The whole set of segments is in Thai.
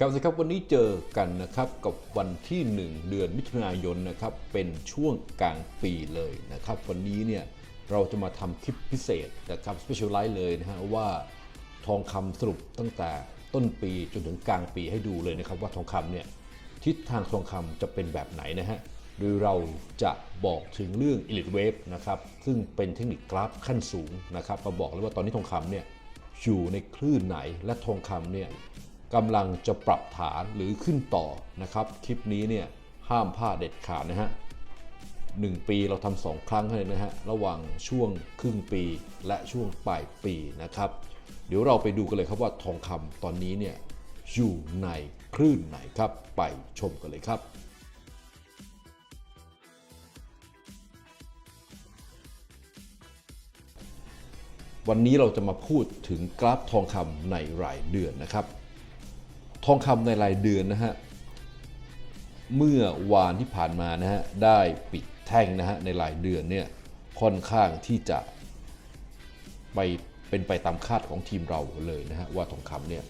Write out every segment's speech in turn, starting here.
ครับสิครับวันนี้เจอกันนะครับกับวันที่ 1 เดือนมิถุนายนนะครับเป็นช่วงกลางปีเลยนะครับวันนี้เนี่ยเราจะมาทำคลิปพิเศษนะครับสเปเชียลไลท์เลยนะฮะว่าทองคำสรุปตั้งแต่ต้นปีจนถึงกลางปีให้ดูเลยนะครับว่าทองคำเนี่ยทิศทางทองคำจะเป็นแบบไหนนะฮะโดยเราจะบอกถึงเรื่อง Elite Wave นะครับซึ่งเป็นเทคนิคกราฟขั้นสูงนะครับมาบอกเลยว่าตอนนี้ทองคำเนี่ยอยู่ในคลื่นไหนและทองคำเนี่ย กำลังจะปรับฐานหรือขึ้นต่อนะครับ คลิปนี้เนี่ยห้ามพลาดเด็ดขาดนะฮะหนึ่งปีเราทำสองครั้งเลยนะฮะระหว่างช่วงครึ่งปีและช่วงปลายปีนะครับ เดี๋ยวเราไปดูกันเลยครับว่าทองคำตอนนี้เนี่ยอยู่ในคลื่นไหนครับ ไปชมกันเลยครับวันนี้เราจะมาพูดถึงกราฟทองคำในรายเดือนนะครับ ทองคำในรายเดือนนะฮะเมื่อวานที่ผ่านมานะฮะได้ปิดแท่งนะฮะในรายเดือนเนี่ยค่อนข้างที่จะไปเป็นไปตามคาดของทีมเราเลยนะฮะว่าทองคำเนี่ย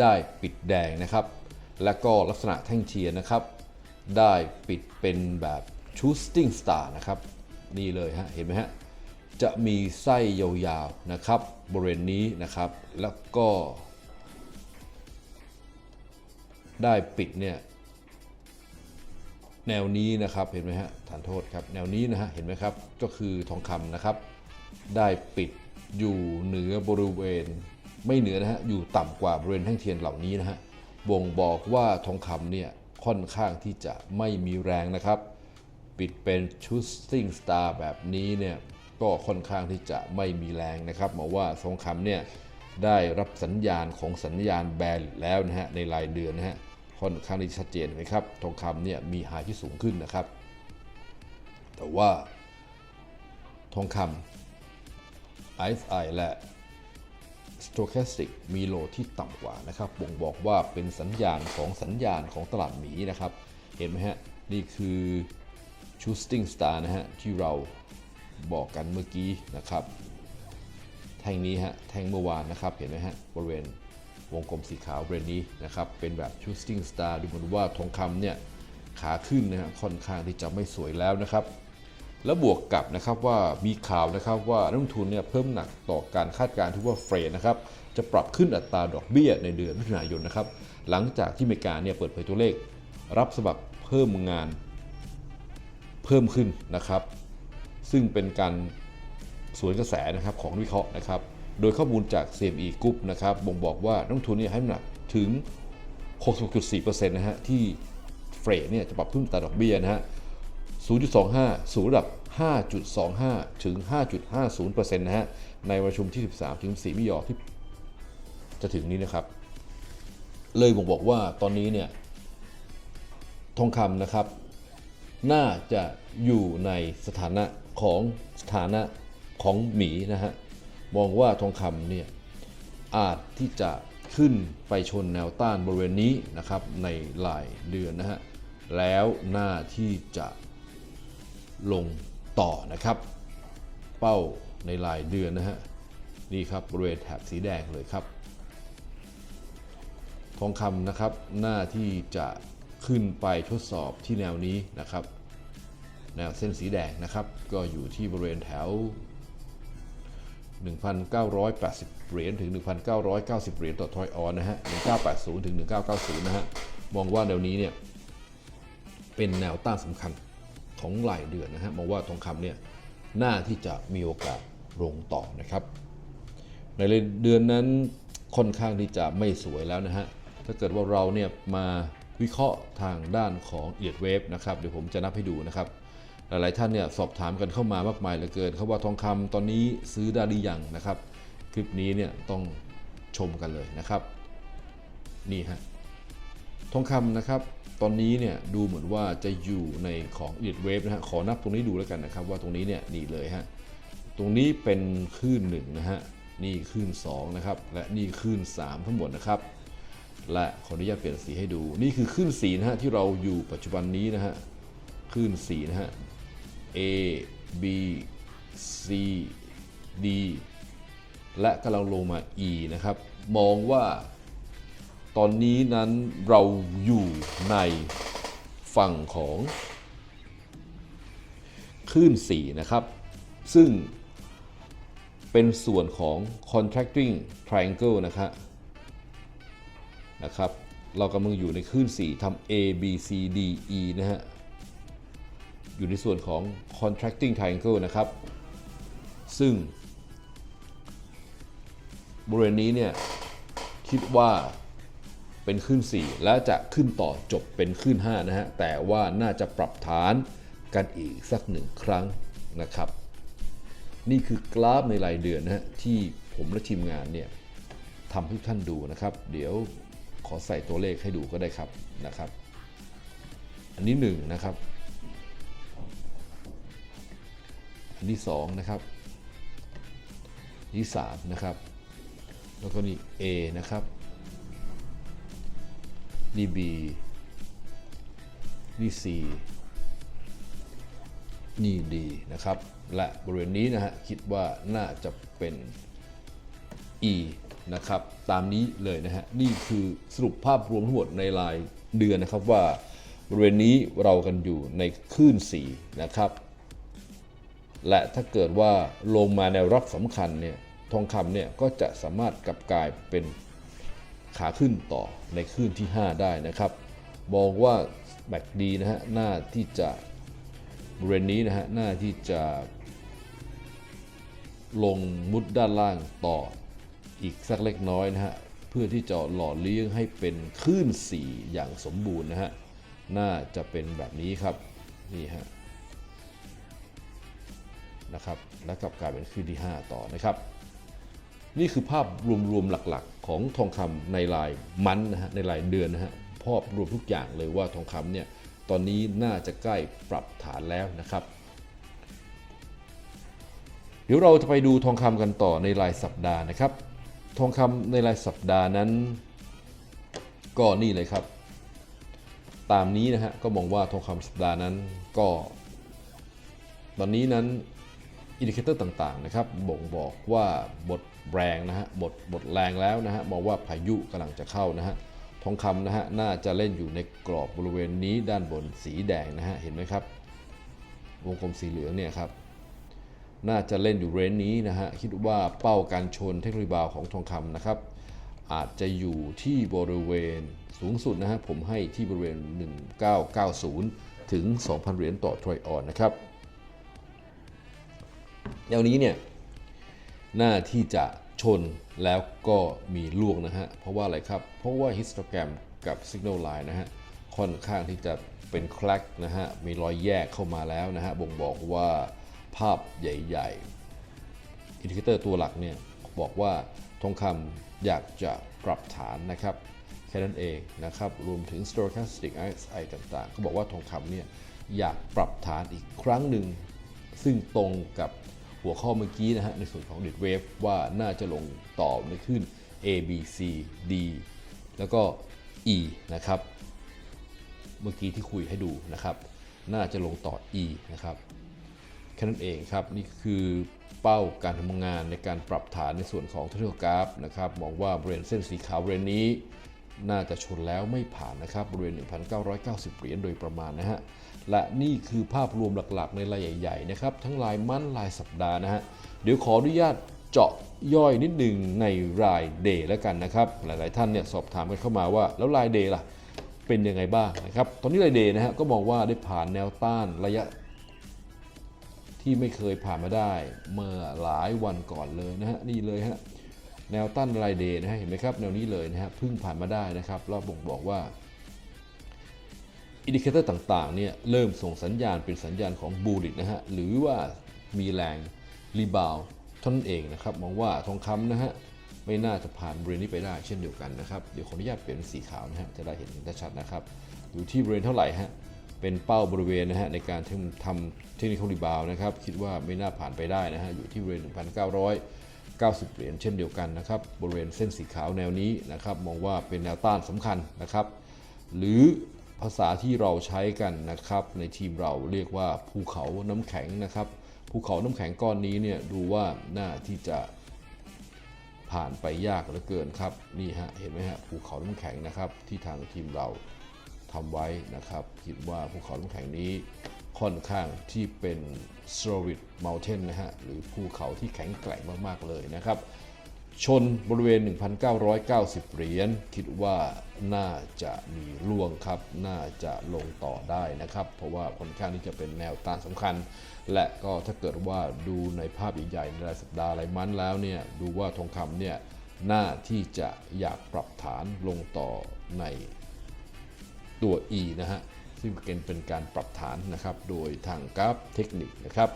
ได้ปิดแดงนะครับ และก็ลักษณะแท่งเทียนนะครับ ได้ปิดเป็นแบบ shooting star นะครับ นี่เลยฮะเห็นไหมฮะจะมีไส้ยาวๆนะครับบริเวณนี้นะครับ แล้วก็ ได้ปิดเนี่ยแนวนี้นะครับเห็นไหมฮะฐานโทษครับแนวนี้นะฮะเห็นไหมครับก็คือทองคำนะครับ ได้ปิดอยู่เหนือบริเวณ ไม่เหนือนะฮะอยู่ต่ำกว่าบริเวณแท่งเทียนเหล่านี้นะฮะบ่งบอกว่าทองคำเนี่ยค่อนข้างที่จะไม่มีแรงนะครับ ปิดเป็นชุดซิงสตาร์แบบนี้เนี่ยก็ค่อนข้างที่จะไม่มีแรงนะครับหมายว่าทองคำเนี่ย ได้รับสัญญาณของสัญญาณแบนแล้วนะฮะในรายเดือนนะฮะค่อนข้างที่ชัดเจนเห็นไหมครับ ทองคำเนี่ยมีหายที่สูงขึ้นนะครับ แต่ว่า ทองคำ RSI และ Stochastic มีโลที่ต่ำกว่านะครับ บ่งบอกว่าเป็นสัญญาณของสัญญาณของตลาดหมีนะครับ เห็นไหมฮะ นี่คือ Shooting Star นะฮะ ที่เราบอกกันเมื่อกี้นะครับ แท่งนี้ฮะแท่งเมื่อวานนะครับเห็นไหมฮะบริเวณวงกลมสีขาวบริเวณนี้นะครับเป็นแบบ Shooting Star ดูเหมือนว่าทองคำเนี่ยขาขึ้นนะฮะค่อนข้างที่จะไม่สวยแล้วนะครับแล้วบวกกับนะครับว่ามีข่าวนะครับว่านักลงทุนเนี่ยเพิ่มหนักต่อการคาดการณ์ที่ว่าเฟรดนะครับจะปรับขึ้นอัตราดอกเบี้ยในเดือนมิถุนายนนะครับหลังจากที่อเมริกาเนี่ยเปิดเผยตัวเลข รับสมัครเพิ่มงานเพิ่มขึ้นนะครับ ซึ่งเป็นการ สวนกระแสนะครับของวิเคราะห์นะครับ โดยข้อมูลจาก CME Group นะครับบ่งบอกว่านักทุนนี่ให้น้ำหนักถึง 66.4%นะฮะที่เฟรดเนี่ยจะปรับขึ้นอัตาดอกเบี้ยนะฮะ 0.25 สู่ระดับ 5.25 ถึง 5.50%นะฮะในวันประชุมที่ 13 ถึง 4 มิยอที่จะถึงนี้นะครับ เลยบ่งบอกว่าตอนนี้เนี่ยทองคำนะครับ น่าจะอยู่ในสถานะของสถานะ ของหมีนะฮะมองว่าทองคำเนี่ยอาจที่จะขึ้นไปชนแนวต้านบริเวณนี้นะครับในรายเดือนนะฮะแล้วหน้าที่จะลงต่อนะครับ เป้าในรายเดือนนะฮะนี่ครับบริเวณแถบสีแดงเลยครับ ทองคำนะครับหน้าที่จะขึ้นไปทดสอบที่แนวนี้นะครับ แนวเส้นสีแดงนะครับ ก็อยู่ที่บริเวณแถว 1,980 เหรียญถึง 1,990 เหรียญต่อทอยออนนะฮะ 1980 ถึง 1990 นะฮะ มองว่าแนวนี้เนี่ย เป็นแนวต้านสำคัญของรายเดือนนะฮะ มองว่าทองคำเนี่ยน่าที่จะมีโอกาสลงต่อนะครับ ในเดือนนั้นค่อนข้างที่จะไม่สวยแล้วนะฮะ ถ้าเกิดว่าเราเนี่ยมาวิเคราะห์ทางด้านของเอียดเวฟนะครับ เดี๋ยวผมจะนับให้ดูนะครับ หลายๆท่านเนี่ยสอบถามกันเข้ามามากมายเหลือเกินเขาว่าทองคำตอนนี้ซื้อได้หรือยังนะครับ คลิปนี้เนี่ยต้องชมกันเลยนะครับ นี่ฮะทองคำนะครับ ตอนนี้เนี่ยดูเหมือนว่าจะอยู่ในของ e ีดเวฟนะฮะขอนับตรงนี้ดูแล้วกันนะครับ ว่าตรงนี้เนี่ยนี่เลยฮะตรงนี้เป็นคลื่นหนึ่งนะฮะนี่คลื่น2นะครับและนี่คลื่น 3 ทั้งหมดนะครับ และขออนุญาตเปลี่ยนสีให้ดู นี่คือคลื่นสีนะฮะที่เราอยู่ปัจจุบันนี้นะฮะ คลื่นสีนะฮะ A B C D และกำลังลงมา E นะครับ มองว่าตอนนี้นั้นเราอยู่ในฝั่งของคลื่น 4 นะครับ ซึ่งเป็นส่วนของ contracting triangle นะครับนะครับ เรากำลังอยู่ในคลื่น 4ทำ A B C D E นะฮะ อยู่ในส่วนของ contracting triangle นะครับ ซึ่งบริเวณนี้เนี่ยคิดว่าเป็นขึ้น 4 และจะขึ้นต่อจบเป็นขึ้น 5 นะฮะ แต่ว่าน่าจะปรับฐานกันอีกสักหนึ่งครั้งนะครับ นี่คือกราฟในรายเดือนนะฮะ ที่ผมและทีมงานเนี่ยทำให้ท่านดูนะครับ เดี๋ยวขอใส่ตัวเลขให้ดูก็ได้ครับนะครับ อันนี้1นะครับ อันที่2นะครับที่3นะครับ แล้วก็นี่ A นะครับ นี่ B นี่ C นี่ D นะครับ และบริเวณนี้นะฮะคิดว่าน่าจะเป็น E นะครับ ตามนี้เลยนะฮะ นี่คือสรุปภาพรวมทั้งหมดในรายเดือนนะครับว่าบริเวณนี้เรากันอยู่ในคลื่น 4 นะครับ และถ้าเกิดว่าลงมาแนวรับสำคัญเนี่ยทองคำเนี่ยก็จะสามารถกลับกลายเป็นขาขึ้นต่อในคลื่นที่ 5 ได้นะครับ มองว่าแบกดีนะฮะหน้าที่จะบริเวณนี้นะฮะหน้าที่จะ ลงมุดด้านล่างต่ออีกสักเล็กน้อยนะฮะเพื่อที่จะหล่อเลี้ยงให้เป็นคลื่น4อย่างสมบูรณ์นะฮะน่าจะเป็นแบบนี้ครับนี่ฮะ นะครับแล้วกลับกลายเป็นคืนที่ 5 ต่อนะครับ นี่คือภาพรวมๆหลักๆ ของทองคำในรายมันนะฮะในรายเดือนนะฮะพอบรวมทุกอย่างเลยว่าทองคำเนี่ยตอนนี้น่าจะใกล้ปรับฐานแล้วนะครับ เดี๋ยวเราจะไปดูทองคำกันต่อในรายสัปดาห์นะครับ ทองคำในรายสัปดาห์นั้น ก็นี่เลยครับ ตามนี้นะฮะก็มองว่าทองคำสัปดาห์นั้นก็ ตอนนี้นั้น อินดิเคเตอร์ต่างๆนะครับบ่งบอกว่าบทแรงนะฮะบทบทแรงแล้วนะฮะมองว่าพายุกำลังจะเข้านะฮะทองคำนะฮะน่าจะเล่นอยู่ในกรอบบริเวณนี้ด้านบนสีแดงนะฮะเห็นไหมครับ วงกลมสีเหลืองเนี่ยครับน่าจะเล่นอยู่เรนนี้นะฮะคิดว่าเป้าการชนเทคโนโลยีบาวของทองคำนะครับอาจจะอยู่ที่บริเวณสูงสุดนะฮะผมให้ที่บริเวณ 1990 ถึง 2,000 เหรียญต่อทรอยออนนะครับ อย่างนี้เนี่ยหน้าที่จะชนแล้วก็มีล่วงนะฮะ เพราะว่าอะไรครับ เพราะว่าฮิสโตแกรมกับ Signal Line นะฮะ ค่อนข้างที่จะเป็นแคลกนะฮะ มีรอยแยกเข้ามาแล้วนะฮะ บ่งบอกว่าภาพใหญ่ๆ อินดิเคเตอร์ตัวหลักเนี่ย บอกว่าทองคำอยากจะปรับฐานนะครับ แค่นั้นเองนะครับ รวมถึง stochastic RSI ต่างๆ ก็บอกว่าทองคำเนี่ย อยากปรับฐานอีกครั้งหนึ่ง ซึ่งตรงกับ หัวข้อเมื่อกี้นะฮะในส่วนของ d ด d Wave ว่าน่าจะลงต่อในขึ้น A B C D แล้วก็ E นะครับ เมื่อกี้ที่คุยให้ดูนะครับ น่าจะลงต่อ E นะครับแค่นั้นเองครับนี่คือเป้าการทำงานในการปรับฐานในส่วนของเทคโนกราฟนะครับมองว่าบริเวณเส้นสีขาวบริเวณนี้ น่าจะชนแล้วไม่ผ่านนะครับบริเวณ 1,990 เหรียญโดยประมาณนะฮะ และนี่คือภาพรวมหลักๆ ในรายใหญ่ๆนะครับทั้งรายมั่นรายสัปดาห์นะฮะเดี๋ยวขออนุญาตเจาะย่อยนิดหนึ่งในรายเดย์แล้วกันนะครับ หลายๆท่านเนี่ยสอบถามกันเข้ามาว่า แล้วรายเดย์ล่ะเป็นยังไงบ้างนะครับ ตอนนี้รายเดย์นะฮะก็มองว่าได้ผ่านแนวต้านระยะ ที่ไม่เคยผ่านมาได้เมื่อหลายวันก่อนเลยนะฮะนี่เลยฮะแนวต้านรายเดย์นะฮะเห็นไหมครับแนวนี้เลยนะฮะเพิ่งผ่านมาได้นะครับแล้วบ่งบอกว่า อินดิเคเตอร์ต่างๆเนี่ยเริ่มส่งสัญญาณเป็นสัญญาณของบูลิตนะฮะหรือว่ามีแรงรีบาวท่านั้นเองนะครับมองว่าทองคำนะฮะไม่น่าจะผ่านบริเวณนี้ไปได้เช่นเดียวกันนะครับเดี๋ยวขออนุญาตเปลี่ยนเป็นสีขาวนะฮะจะได้เห็นได้ชัดนะครับ อยู่ที่บริเวณเท่าไหร่ฮะเป็นเป้าบริเวณนะฮะในการทำทำเทคนิครีบาวนะครับคิดว่าไม่น่าผ่านไปได้นะฮะอยู่ที่บริเวณ 1,990 เหรียญเช่นเดียวกันนะครับบริเวณเส้นสีขาวแนวนี้นะครับมองว่าเป็นแนวต้านสำคัญนะครับ หรือ ภาษาที่เราใช้กันนะครับในทีมเราเรียกว่าภูเขาน้ำแข็งนะครับ ภูเขาน้ำแข็งก้อนนี้เนี่ยดูว่าน่าที่จะผ่านไปยากเหลือเกินครับนี่ฮะเห็นไหมฮะภูเขาน้ำแข็งนะครับที่ทางทีมเราทำไว้นะครับ คิดว่าภูเขาน้ำแข็งนี้ค่อนข้างที่เป็น solid mountain นะฮะหรือภูเขาที่แข็งแกร่งมาก ๆ เลยนะครับ ชนบริเวณ 1,990 เหรียญ คิดว่าน่าจะมีล่วงครับ น่าจะลงต่อได้นะครับ เพราะว่าค่อนข้างที่จะเป็นแนวต้านสำคัญ และก็ถ้าเกิดว่าดูในภาพใหญ่ๆในรายสัปดาห์รายมันแล้วเนี่ย ดูว่าทองคำเนี่ยน่าที่จะอยากปรับฐานลงต่อในตัว E นะฮะ ซึ่งเป็นการปรับฐานนะครับ โดยทางกราฟเทคนิคนะครับ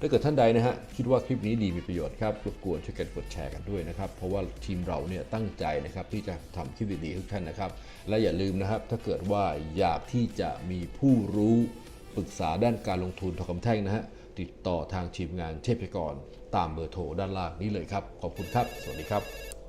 ถ้าเกิดท่านใดนะฮะคิดว่าคลิปนี้ดีมีประโยชน์ครับรบกวนช่วยกันกดแชร์กันด้วยนะครับเพราะว่าทีมเราเนี่ยตั้งใจนะครับที่จะทำคลิปดีๆให้ทุกท่านนะครับ และอย่าลืมนะครับถ้าเกิดว่าอยากที่จะมีผู้รู้ปรึกษาด้านการลงทุนทองคำแท่งนะฮะติดต่อทางทีมงานเทพกรตามเบอร์โทรด้านล่างนี้เลยครับ ขอบคุณครับ สวัสดีครับ